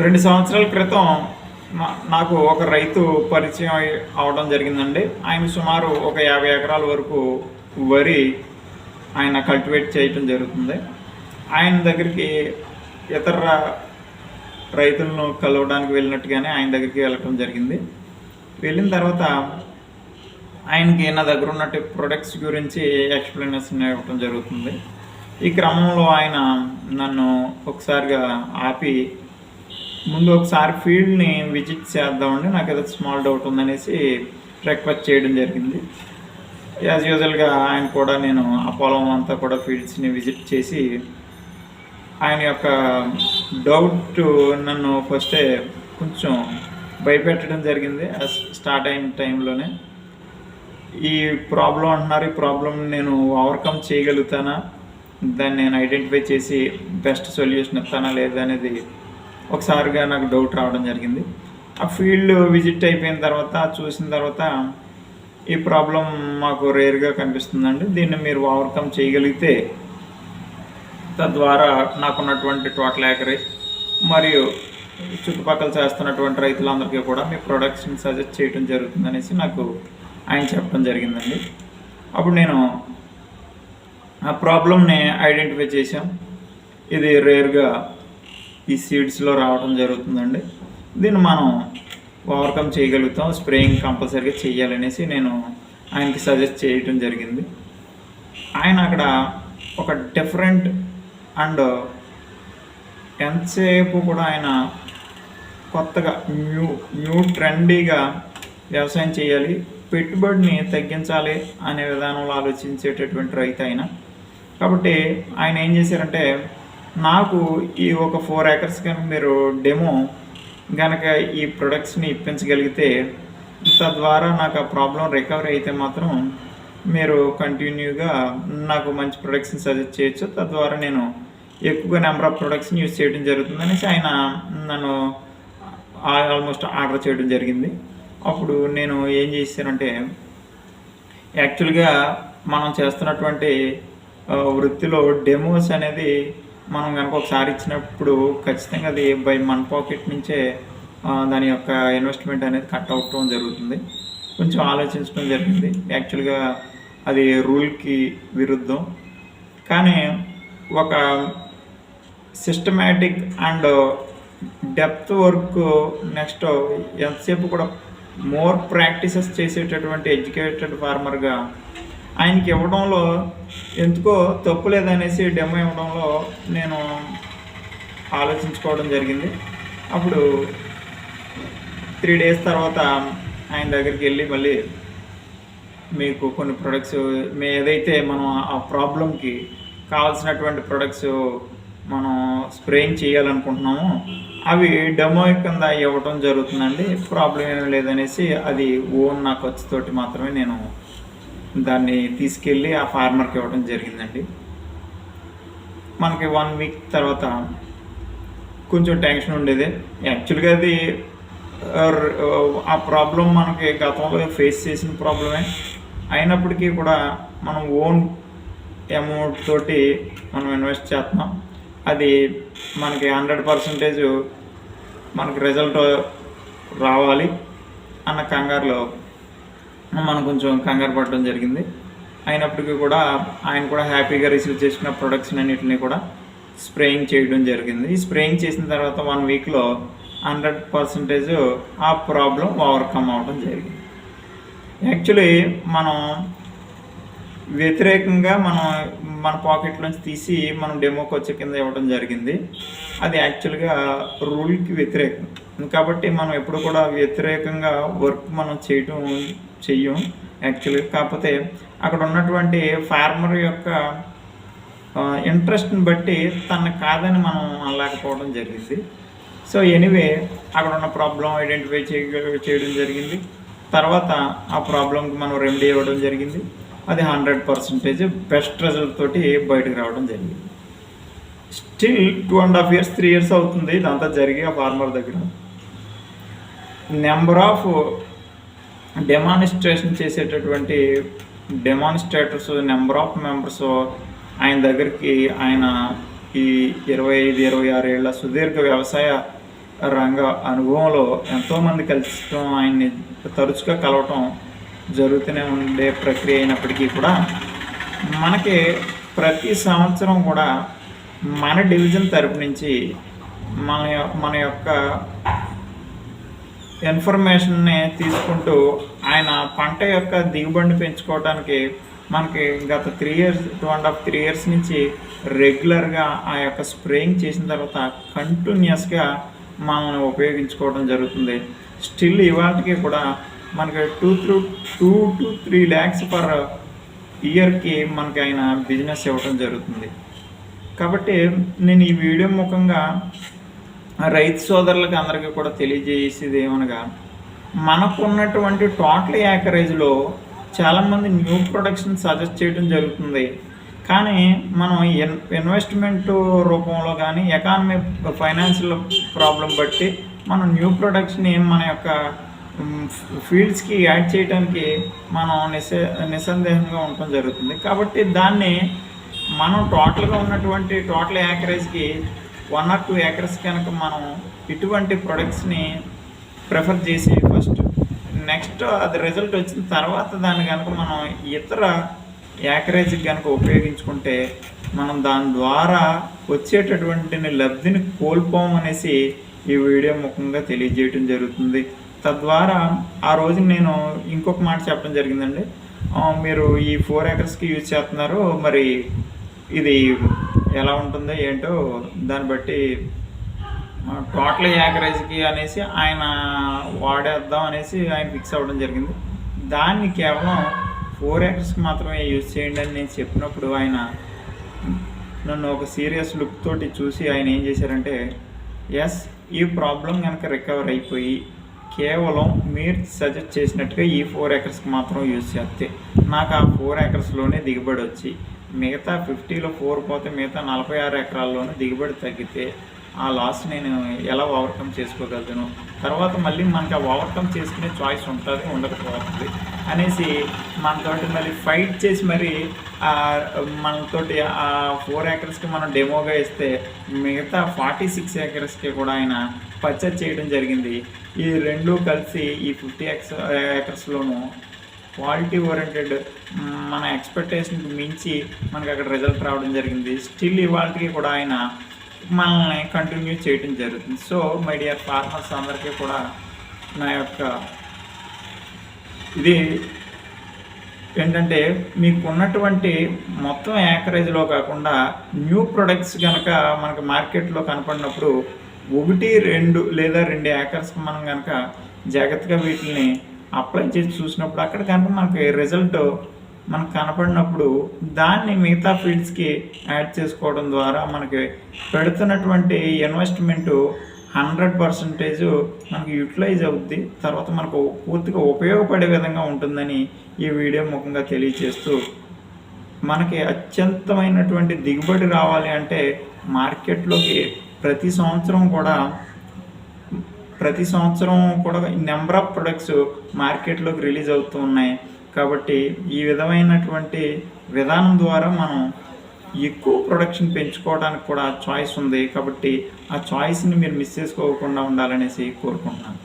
రెండు సంవత్సరాల క్రితం నాకు ఒక రైతు పరిచయం అవడం జరిగిందండి. ఆయన సుమారు ఒక యాభై ఎకరాల వరకు వరి ఆయన కల్టివేట్ చేయటం జరుగుతుంది. ఆయన దగ్గరికి ఇతర రైతులను కలవడానికి వెళ్ళినట్టుగానే ఆయన దగ్గరికి వెళ్ళటం జరిగింది. వెళ్ళిన తర్వాత ఆయనకి నా దగ్గర ఉన్నట్టు ప్రొడక్ట్స్ గురించి ఎక్స్ప్లెనేషన్ ఇవ్వటం జరుగుతుంది. ఈ క్రమంలో ఆయన నన్ను ఒకసారిగా ఆపి ముందు ఒకసారి ఫీల్డ్ని విజిట్ చేద్దామండి. నాకు ఏదో స్మాల్ డౌట్ ఉందనేసి రిక్వెస్ట్ చేయడం జరిగింది. యాజ్ యూజువల్గా ఆయన కూడా నేను ఆ పొలం అంతా కూడా ఫీల్డ్స్ని విజిట్ చేసి ఆయన యొక్క డౌట్ నన్ను ఫస్టే కొంచెం భయపెట్టడం జరిగింది. స్టార్ట్ అయిన టైంలోనే ఈ ప్రాబ్లం అంటున్నారు. ఈ ప్రాబ్లం నేను ఓవర్కమ్ చేయగలుగుతానా? దాన్ని నేను ఐడెంటిఫై చేసి బెస్ట్ సొల్యూషన్ ఇస్తానా లేదా అనేది ఒకసారిగా నాకు డౌట్ రావడం జరిగింది. ఆ ఫీల్డ్ విజిట్ అయిపోయిన తర్వాత చూసిన తర్వాత ఈ ప్రాబ్లం మాకు రేర్గా కనిపిస్తుందండి. దీన్ని మీరు ఓవర్కమ్ చేయగలిగితే తద్వారా నాకున్నటువంటి టోటల్ యాకరేజ్ మరియు చుట్టుపక్కల చేస్తున్నటువంటి రైతులందరికీ కూడా మీ ప్రొడక్ట్స్ని సజెస్ట్ చేయడం జరుగుతుంది అనేసి నాకు ఆయన చెప్పడం జరిగిందండి. అప్పుడు నేను ఆ ప్రాబ్లమ్ని ఐడెంటిఫై చేశాం. ఇది రేర్గా ఈ సీడ్స్లో రావడం జరుగుతుందండి. దీన్ని మనం ఓవర్కమ్ చేయగలుగుతాం స్ప్రేయింగ్ కంపల్సరీగా చేయాలనేసి నేను ఆయనకి సజెస్ట్ చేయటం జరిగింది. ఆయన అక్కడ ఒక డిఫరెంట్ అండ్ ఎంతసేపు కూడా ఆయన కొత్తగా న్యూ న్యూ ట్రెండీగా వ్యవసాయం చేయాలి పెట్టుబడిని తగ్గించాలి అనే విధానంలో ఆలోచించేటటువంటి రైతు ఆయన. కాబట్టి ఆయన ఏం చేశారంటే నాకు ఈ ఒక ఫోర్ ఏకర్స్ కనుక మీరు డెమో కనుక ఈ ప్రొడక్ట్స్ని ఇప్పించగలిగితే తద్వారా నాకు ఆ ప్రాబ్లం రికవరీ అయితే మాత్రం మీరు కంటిన్యూగా నాకు మంచి ప్రొడక్ట్స్ని సజెస్ట్ చేయొచ్చు. తద్వారా నేను ఎక్కువ నెంబర్ ఆఫ్ ప్రొడక్ట్స్ని యూజ్ చేయడం జరుగుతుంది అనేసి ఆయన నన్ను ఆల్మోస్ట్ ఆర్డర్ చేయడం జరిగింది. అప్పుడు నేను ఏం చేశానంటే యాక్చువల్గా మనం చేస్తున్నటువంటి వృత్తిలో డెమోస్ అనేది మనం కనుక ఒకసారి ఇచ్చినప్పుడు ఖచ్చితంగా అది బై మన పాకెట్ నుంచే దాని యొక్క ఇన్వెస్ట్మెంట్ అనేది కట్ అవటం జరుగుతుంది. కొంచెం ఆలోచించడం జరిగింది. యాక్చువల్గా అది రూల్కి విరుద్ధం. కానీ ఒక systematic and depth work next ఎంతసేపు కూడా మోర్ ప్రాక్టీసెస్ చేసేటటువంటి ఎడ్యుకేటెడ్ ఫార్మర్గా ఆయనకి ఇవ్వడంలో ఎందుకో తప్పు లేదనేసి డెమో ఇవ్వడంలో నేను ఆలోచించుకోవడం జరిగింది. అప్పుడు త్రీ డేస్ తర్వాత ఆయన దగ్గరికి వెళ్ళి మళ్ళీ మీకు కొన్ని ప్రొడక్ట్స్ మీ ఏదైతే మనం ఆ ప్రాబ్లంకి కావాల్సినటువంటి ప్రొడక్ట్స్ మనం స్ప్రేయింగ్ చేయాలనుకుంటున్నామో అవి డెమో కింద ఇవ్వటం జరుగుతుందండి. ప్రాబ్లం ఏమీ లేదనేసి అది ఓన్ నా ఖర్చుతోటి మాత్రమే నేను దాన్ని తీసుకెళ్ళి ఆ ఫార్మర్కి ఇవ్వడం జరిగిందండి. మనకి వన్ వీక్ తర్వాత కొంచెం టెన్షన్ ఉండేది. యాక్చువల్గా అది ఆ, ప్రాబ్లం మనకి గతంలో ఫేస్ చేసిన ప్రాబ్లమే. అయినప్పటికీ కూడా మనం ఓన్ అమౌంట్ తోటి మనం ఇన్వెస్ట్ చేస్తున్నాం. అది మనకి హండ్రెడ్ పర్సంటేజ్ మనకి రిజల్ట్ రావాలి అన్న కంగారులో మనం కొంచెం కంగారు పడడం జరిగింది. అయినప్పటికీ కూడా ఆయన కూడా హ్యాపీగా రిసీవ్ చేసిన ప్రొడక్ట్స్ అన్నింటినీ కూడా స్ప్రేయింగ్ చేయడం జరిగింది. ఈ స్ప్రేయింగ్ చేసిన తర్వాత వన్ వీక్లో హండ్రెడ్ పర్సంటేజ్ ఆ ప్రాబ్లం ఓవర్కమ్ అవడం జరిగింది. యాక్చువల్లీ మనం వ్యతిరేకంగా మనం మన పాకెట్ నుంచి తీసి మనం డెమోకి వచ్చే కింద ఇవ్వడం జరిగింది. అది యాక్చువల్గా రూల్కి వ్యతిరేకం. కాబట్టి మనం ఎప్పుడు కూడా వ్యతిరేకంగా వర్క్ మనం చేయటం చెయ్యం. యాక్చువల్గా కాకపోతే అక్కడ ఉన్నటువంటి ఫార్మర్ యొక్క ఇంట్రెస్ట్ని బట్టి తన కాదని మనం అనలేకపోవడం జరిగింది. సో ఎనీవే అక్కడ ఉన్న ప్రాబ్లం ఐడెంటిఫై చేయడం జరిగింది. తర్వాత ఆ ప్రాబ్లంకి మనం రెమెడీ ఇవ్వడం జరిగింది. అది హండ్రెడ్ పర్సెంటేజ్ బెస్ట్ రిజల్ట్ తోటి బయటకు రావడం జరిగింది. Still two and half years three years అవుతుంది. ఇదంతా జరిగే ఆ ఫార్మర్ దగ్గర. నెంబర్ ఆఫ్ డెమానిస్ట్రేషన్ చేసేటటువంటి డెమానిస్ట్రేటర్స్ నెంబర్ ఆఫ్ మెంబర్స్ ఆయన దగ్గరికి ఆయన ఈ ఇరవై ఐదు ఇరవై ఆరు ఏళ్ళ సుదీర్ఘ వ్యవసాయ రంగ అనుభవంలో ఎంతోమంది కలిసడం ఆయన్ని తరచుగా కలవటం జరుగుతూనే ఉండే ప్రక్రియ అయినప్పటికీ కూడా మనకి ప్రతి సంవత్సరం కూడా మన డివిజన్ తరపు నుంచి మన మన యొక్క ఇన్ఫర్మేషన్ని తీసుకుంటూ ఆయన పంట యొక్క దిగుబడిని పెంచుకోవడానికి మనకి గత three years two and half three years నుంచి రెగ్యులర్గా ఆ యొక్క స్ప్రేయింగ్ చేసిన తర్వాత కంటిన్యూస్గా మనల్ని ఉపయోగించుకోవడం జరుగుతుంది. స్టిల్ ఇవాటికి కూడా మనకి two through two to three lakhs per ఇయర్కి మనకి ఆయన బిజినెస్ ఇవ్వడం జరుగుతుంది. కాబట్టి నేను ఈ వీడియో ముఖంగా రైతు సోదరులకు అందరికీ కూడా తెలియజేసేది ఏమనగా మనకు ఉన్నటువంటి టోటల్ యాకరేజ్లో చాలామంది న్యూ ప్రొడక్షన్ సజెస్ట్ చేయడం జరుగుతుంది. కానీ మనం ఇన్ ఇన్వెస్ట్మెంట్ రూపంలో కానీ ఎకానమీ ఫైనాన్షియల్ ప్రాబ్లం బట్టి మనం న్యూ ప్రొడక్ట్స్ని మన యొక్క ఫీల్డ్స్కి యాడ్ చేయడానికి మనం నిసే నిస్సందేహంగా ఉండటం జరుగుతుంది. కాబట్టి దాన్ని మనం టోటల్గా ఉన్నటువంటి టోటల్ యాకరేజ్కి వన్ ఆర్ టూ ఏకర్స్ కనుక మనం ఇటువంటి ప్రొడక్ట్స్ని ప్రిఫర్ చేసి ఫస్ట్ నెక్స్ట్ అది రిజల్ట్ వచ్చిన తర్వాత దాన్ని కనుక మనం ఇతర యాకరేజ్కి కనుక ఉపయోగించుకుంటే మనం దాని ద్వారా వచ్చేటటువంటి లబ్ధిని కోల్పోం అనేసి ఈ వీడియో ముఖంగా తెలియజేయటం జరుగుతుంది. తద్వారా ఆ రోజు నేను ఇంకొక మాట చెప్పడం జరిగిందండి. మీరు ఈ ఫోర్ ఏకర్స్కి యూజ్ చేస్తున్నారు మరి ఇది ఎలా ఉంటుందో ఏంటో దాన్ని బట్టి టోటల్ యాకరేజ్కి అనేసి ఆయన వాడేద్దాం అనేసి ఆయన ఫిక్స్ అవ్వడం జరిగింది. దాన్ని కేవలం ఫోర్ ఏకర్స్కి మాత్రమే యూజ్ చేయండి అని నేను చెప్పినప్పుడు ఆయన నన్ను ఒక సీరియస్ లుక్ తోటి చూసి ఆయన ఏం చేశారంటే ఎస్ ఈ ప్రాబ్లం కనుక రికవర్ అయిపోయి కేవలం మీరు సజెస్ట్ చేసినట్టుగా ఈ ఫోర్ ఏకర్స్కి మాత్రం యూజ్ చేస్తే నాకు ఆ ఫోర్ ఏకర్స్లోనే దిగుబడి వచ్చి మిగతా ఫిఫ్టీలో ఫోర్ పోతే మిగతా నలభై ఆరు ఎకరాల్లోనూ దిగుబడి తగ్గితే ఆ లాస్ నేను ఎలా ఓవర్కమ్ చేసుకోగలను? తర్వాత మళ్ళీ మనకి ఆ ఓవర్కమ్ చేసుకునే చాయిస్ ఉంటుంది ఉండకపోతుంది అనేసి మనతోటి మళ్ళీ ఫైట్ చేసి మరి మనతోటి ఆ ఫోర్ ఏకర్స్కి మనం డెమోగా ఇస్తే మిగతా ఫార్టీ సిక్స్ ఏకర్స్కి కూడా ఆయన పర్చేజ్ చేయడం జరిగింది. ఈ రెండు కలిసి ఈ ఫిఫ్టీ ఎక్స్ ఏకర్స్లోనూ క్వాలిటీ ఓరియంటెడ్ మన ఎక్స్పెక్టేషన్కి మించి మనకి అక్కడ రిజల్ట్ రావడం జరిగింది. స్టిల్ ఇవాళకి కూడా ఆయన మనల్ని కంటిన్యూ చేయడం జరుగుతుంది. సో మై డియర్ ఫార్మర్స్ అందరికీ కూడా నా యొక్క ఇది ఏంటంటే మీకు ఉన్నటువంటి మొత్తం యాకరేజ్లో కాకుండా న్యూ ప్రొడక్ట్స్ కనుక మనకు మార్కెట్లో కనపడినప్పుడు ఒకటి రెండు లేదా రెండు యాకర్స్ మనం కనుక జాగ్రత్తగా వీటిని అప్లై చేసి చూసినప్పుడు అక్కడ కనుక మనకి రిజల్ట్ మనకు కనపడినప్పుడు దాన్ని మిగతా ఫీల్డ్స్కి యాడ్ చేసుకోవడం ద్వారా మనకి పెడుతున్నటువంటి ఇన్వెస్ట్మెంటు హండ్రెడ్ పర్సంటేజ్ మనకి యూటిలైజ్ అవుద్ది. తర్వాత మనకు పూర్తిగా ఉపయోగపడే విధంగా ఉంటుందని ఈ వీడియో ముఖంగా తెలియజేస్తూ మనకి అత్యంతమైనటువంటి దిగుబడి రావాలి అంటే మార్కెట్లోకి ప్రతి సంవత్సరం కూడా ప్రతి సంవత్సరం కూడా నెంబర్ ఆఫ్ ప్రొడక్ట్స్ మార్కెట్లోకి రిలీజ్ అవుతూ ఉన్నాయి. కాబట్టి ఈ విధమైనటువంటి విధానం ద్వారా మనం ఎక్కువ ప్రొడక్షన్ పెంచుకోవడానికి కూడా చాయిస్ ఉంది. కాబట్టి ఆ చాయిస్ని మీరు మిస్ చేసుకోకుండా ఉండాలనేసి కోరుకుంటున్నాను.